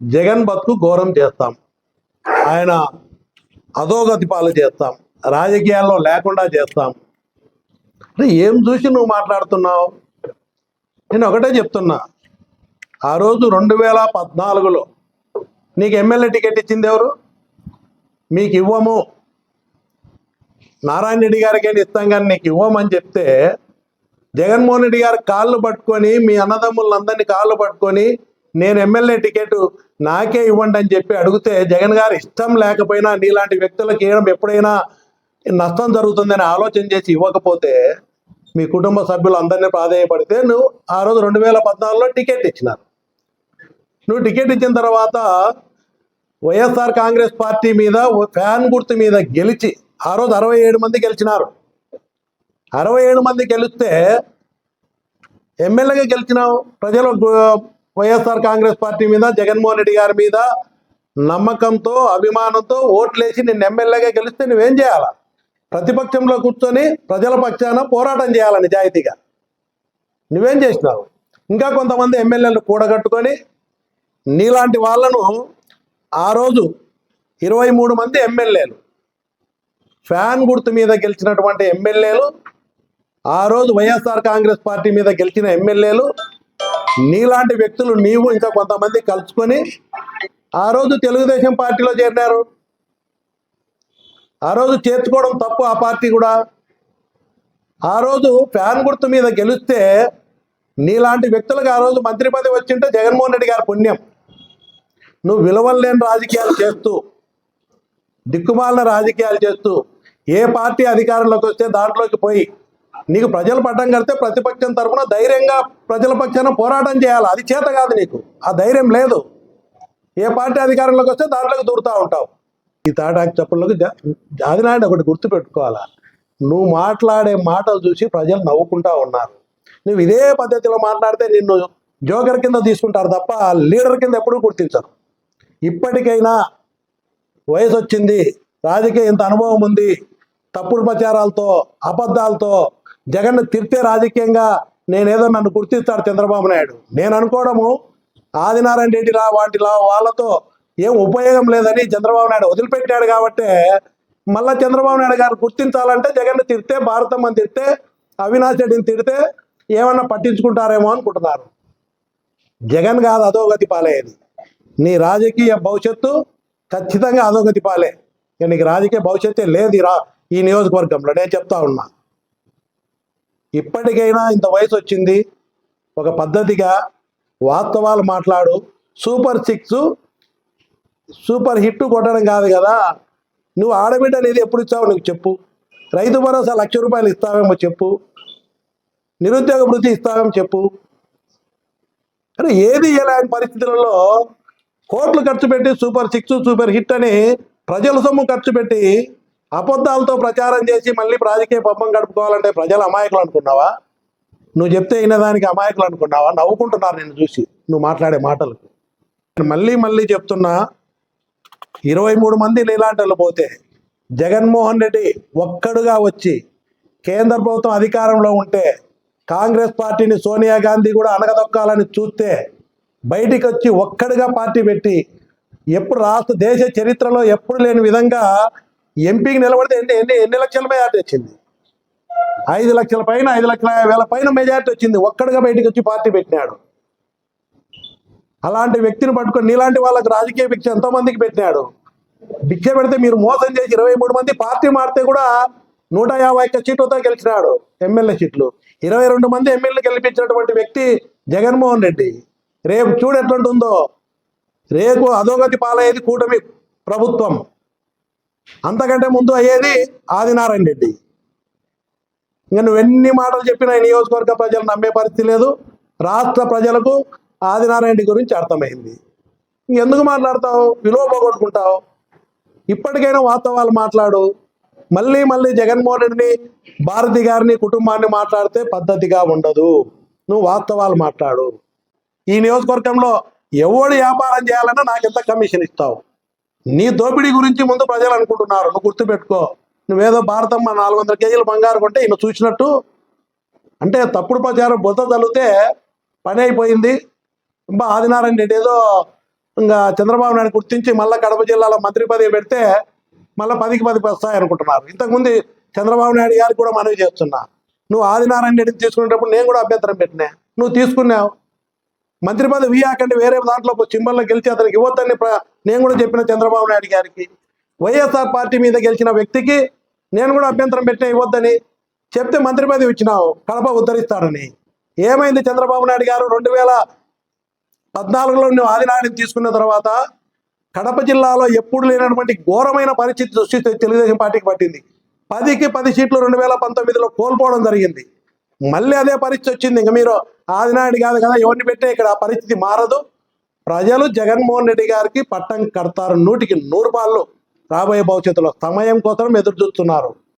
జగన్ బతుకు ఘోరం చేస్తాం. ఆయన అధోగతి పాలు చేస్తాం. రాజకీయాల్లో లేకుండా చేస్తాం. అంటే ఏం చూసి నువ్వు మాట్లాడుతున్నావు? నేను ఒకటే చెప్తున్నా. ఆ రోజు రెండు వేల పద్నాలుగులో నీకు ఎమ్మెల్యే టికెట్ ఇచ్చింది ఎవరు? మీకు ఇవ్వము. నారాయణ రెడ్డి గారికి ఇస్తాం కానీ నీకు ఇవ్వమని చెప్తే జగన్మోహన్ రెడ్డి గారు కాళ్ళు పట్టుకొని మీ అన్నదమ్ములందరినీ కాళ్ళు పట్టుకొని నేను ఎమ్మెల్యే టికెట్ నాకే ఇవ్వండి అని చెప్పి అడిగితే జగన్ గారు ఇష్టం లేకపోయినా నీలాంటి వ్యక్తులకు ఏం ఎప్పుడైనా నష్టం జరుగుతుందని ఆలోచన చేసి ఇవ్వకపోతే మీ కుటుంబ సభ్యులు అందరినీ ప్రాధాన్యపడితే నువ్వు ఆ రోజు రెండు వేల పద్నాలుగులో టికెట్ ఇచ్చినారు. నువ్వు టికెట్ ఇచ్చిన తర్వాత వైఎస్ఆర్ కాంగ్రెస్ పార్టీ మీద ఫ్యాన్ గుర్తు మీద గెలిచి ఆ రోజు అరవై ఏడు మంది గెలిచినారు. అరవై ఏడు మంది గెలిస్తే ఎమ్మెల్యేగా గెలిచినావు. ప్రజలు వైఎస్ఆర్ కాంగ్రెస్ పార్టీ మీద జగన్మోహన్ రెడ్డి గారి మీద నమ్మకంతో అభిమానంతో ఓట్లేసి నిన్ను ఎమ్మెల్యేగా గెలిస్తే నువ్వేం చేయాలా? ప్రతిపక్షంలో కూర్చొని ప్రజల పక్షాన పోరాటం చేయాలి నిజాయితీగా? నువ్వేం చేసినావు? ఇంకా కొంతమంది ఎమ్మెల్యేలు కూడగట్టుకొని నీలాంటి వాళ్ళను ఆ రోజు ఇరవై మూడు మంది ఎమ్మెల్యేలు ఫ్యాన్ గుర్తు మీద గెలిచినటువంటి ఎమ్మెల్యేలు ఆ రోజు వైఎస్ఆర్ కాంగ్రెస్ పార్టీ మీద గెలిచిన ఎమ్మెల్యేలు నీలాంటి వ్యక్తులు నీవు ఇంకా కొంతమంది కలుసుకొని ఆ రోజు తెలుగుదేశం పార్టీలో చేరినారు. ఆ రోజు చేర్చుకోవడం తప్పు ఆ పార్టీ కూడా. ఆ రోజు ఫ్యాన్ గుర్తు మీద గెలిస్తే నీలాంటి వ్యక్తులకు ఆ రోజు మంత్రి పదవి వచ్చింటే జగన్మోహన్ రెడ్డి గారి పుణ్యం. నువ్వు విలువలు లేని రాజకీయాలు చేస్తూ దిక్కుమాలిన రాజకీయాలు చేస్తూ ఏ పార్టీ అధికారంలోకి వస్తే దాంట్లోకి పోయి నీకు ప్రజలు పట్టం కడితే ప్రతిపక్షం తరఫున ధైర్యంగా ప్రజల పక్షాన పోరాటం చేయాలి. అది చేత కాదు నీకు. ఆ ధైర్యం లేదు. ఏ పార్టీ అధికారంలోకి వస్తే దాంట్లోకి దూరుతూ ఉంటావు. ఈ తాటాకు చెప్పులకు ఆదినాయుడు ఒకటి గుర్తుపెట్టుకోవాలా? నువ్వు మాట్లాడే మాటలు చూసి ప్రజలు నవ్వుకుంటా ఉన్నారు. నువ్వు ఇదే పద్ధతిలో మాట్లాడితే నిన్ను జోకర్ కింద తీసుకుంటారు తప్ప లీడర్ కింద ఎప్పుడూ గుర్తించరు. ఇప్పటికైనా వయసు వచ్చింది రాజకీయ ఇంత అనుభవం ఉంది తప్పుడు ప్రచారాలతో అబద్ధాలతో జగన్ తిరితే రాజకీయంగా నేనేదో నన్ను గుర్తిస్తాడు చంద్రబాబు నాయుడు. నేను అనుకోవడము ఆదినారాయణ రెడ్డిలా వాటిలా వాళ్ళతో ఏం ఉపయోగం లేదని చంద్రబాబు నాయుడు వదిలిపెట్టాడు కాబట్టే మళ్ళా చంద్రబాబు నాయుడు గారు గుర్తించాలంటే జగన్ తిడితే భారతం అని తిడితే అవినాష్ రెడ్డిని తిడితే ఏమన్నా పట్టించుకుంటారేమో అనుకుంటున్నారు. జగన్ కాదు అధోగతి పాలేది నీ రాజకీయ భవిష్యత్తు ఖచ్చితంగా అధోగతి పాలే. నీకు రాజకీయ భవిష్యత్తే లేదు ఈ రా ఈ నియోజకవర్గంలో. నేను చెప్తా ఉన్నా. ఇప్పటికైనా ఇంత వయసు వచ్చింది ఒక పద్ధతిగా వాస్తవాలు మాట్లాడు. సూపర్ సిక్స్ సూపర్ హిట్ కొట్టడం కాదు కదా. నువ్వు ఆడబిడ్డ అనేది ఎప్పుడు ఇచ్చావు నీకు చెప్పు. రైతు భరోసా లక్ష రూపాయలు ఇస్తావేమో చెప్పు. నిరుద్యోగ వృత్తి ఇస్తావేమో చెప్పు. అరే ఏది ఇలాంటి పరిస్థితులలో కోట్లు ఖర్చు పెట్టి సూపర్ సిక్స్ సూపర్ హిట్ అని ప్రజల సొమ్ము ఖర్చు పెట్టి అబద్ధాలతో ప్రచారం చేసి మళ్ళీ రాజకీయ పబ్బం గడుపుకోవాలంటే ప్రజలు అమాయకులు అనుకున్నావా? నువ్వు చెప్తే వినదానికి అమాయకులు అనుకున్నావా? నవ్వుకుంటున్నారు నేను చూసి. నువ్వు మాట్లాడే మాటలు మళ్ళీ మళ్ళీ చెప్తున్నా ఇరవై మూడు మంది నీలాంటి పోతే జగన్మోహన్ రెడ్డి ఒక్కడుగా వచ్చి కేంద్ర ప్రభుత్వం అధికారంలో ఉంటే కాంగ్రెస్ పార్టీని సోనియా గాంధీ కూడా అనగదొక్కాలని చూస్తే బయటికి వచ్చి ఒక్కడుగా పార్టీ పెట్టి ఎప్పుడు రాష్ట్ర దేశ చరిత్రలో ఎప్పుడు లేని విధంగా ఎంపీకి నిలబడితే ఎన్ని ఎన్ని ఎన్ని లక్షల మెజార్టీ వచ్చింది? ఐదు లక్షల పైన ఐదు లక్షల వేల పైన మెజార్టీ వచ్చింది. ఒక్కడిగా బయటికి వచ్చి పార్టీ పెట్టినాడు. అలాంటి వ్యక్తిని పట్టుకొని నీలాంటి వాళ్ళకి రాజకీయ భిక్ష ఎంతో మందికి పెట్టినాడు? భిక్ష పెడితే మీరు మోసం చేసి ఇరవై మూడు మంది పార్టీ మారితే కూడా నూట యాభై ఒక్క సీట్లతో గెలిచినాడు ఎమ్మెల్యే సీట్లు. ఇరవై రెండు మంది ఎమ్మెల్యే గెలిపించినటువంటి వ్యక్తి జగన్మోహన్ రెడ్డి. రేపు చూడు ఎట్లుంటుందో. రేపు అధోగతి పాలయ్యేది కూటమి ప్రభుత్వం. అంతకంటే ముందు అయ్యేది ఆదినారాయణ రెడ్డి. ఇంకా నువ్వు ఎన్ని మాటలు చెప్పినా ఈ నియోజకవర్గ ప్రజలు నమ్మే పరిస్థితి లేదు. రాష్ట్ర ప్రజలకు ఆదినారాయణ రెడ్డి గురించి అర్థమైంది. ఇంకెందుకు మాట్లాడతావు? విలువ పోగొట్టుకుంటావు. ఇప్పటికైనా వాస్తవాలు మాట్లాడు. మళ్ళీ మళ్ళీ జగన్మోహన్ రెడ్డిని భారతి గారిని కుటుంబాన్ని మాట్లాడితే పద్ధతిగా ఉండదు. నువ్వు వాస్తవాలు మాట్లాడు. ఈ నియోజకవర్గంలో ఎవడు వ్యాపారం చేయాలన్నా నాకు ఎంత కమిషన్ ఇస్తావు? నీ దోపిడీ గురించి ముందు ప్రజలు అనుకుంటున్నారు. నువ్వు గుర్తుపెట్టుకో. నువ్వేదో భారతమ్మ నాలుగు వందల కేజీల బంగారు కొంటే ఈయన చూసినట్టు. అంటే తప్పుడు ప్రచారం బుద్ధ తల్లితే పని అయిపోయింది. ఇంకా ఆదినారాయణ రెడ్డి ఏదో ఇంకా చంద్రబాబు నాయుడు గుర్తించి మళ్ళీ కడప జిల్లాలో మంత్రి పదవి పెడితే మళ్ళీ పదికి పది వస్తాయి అనుకుంటున్నారు ఇంతకుముందు చంద్రబాబు నాయుడు గారికి కూడా మనవి చేస్తున్నా. నువ్వు ఆదినారాయణ రెడ్డిని తీసుకునేటప్పుడు నేను కూడా అభ్యంతరం పెట్టినా. నువ్వు తీసుకున్నావు. మంత్రి పదవి ఇయ్యాకంటే వేరే దాంట్లో చింబల్లో గెలిచి అతనికి ఇవ్వద్దని నేను కూడా చెప్పిన చంద్రబాబు నాయుడు గారికి. వైఎస్ఆర్ పార్టీ మీద గెలిచిన వ్యక్తికి నేను కూడా అభ్యంతరం పెట్టిన ఇవ్వద్దని చెప్తే మంత్రి పదవి ఇచ్చినావు కడప ఉద్ధరిస్తాడని ఏమైంది చంద్రబాబు నాయుడు గారు? రెండు వేల పద్నాలుగులో నువ్వు ఆదినాయుడిని తీసుకున్న తర్వాత కడప జిల్లాలో ఎప్పుడు లేనటువంటి ఘోరమైన పరిస్థితి సృష్టిస్తే తెలుగుదేశం పార్టీకి పట్టింది. పదికి పది సీట్లు రెండు వేల పంతొమ్మిదిలో కోల్పోవడం జరిగింది. మళ్ళీ అదే పరిస్థితి వచ్చింది. ఇంకా మీరు ఆదినాయుడు కాదు కదా ఎవరిని పెట్టే ఇక్కడ ఆ పరిస్థితి మారదు. ప్రజలు జగన్మోహన్ రెడ్డి గారికి పట్టం కడతారు. నూటికి నూరు పాళ్ళు రాబోయే భవిష్యత్తులో సమయం కోసం ఎదురు చూస్తున్నారు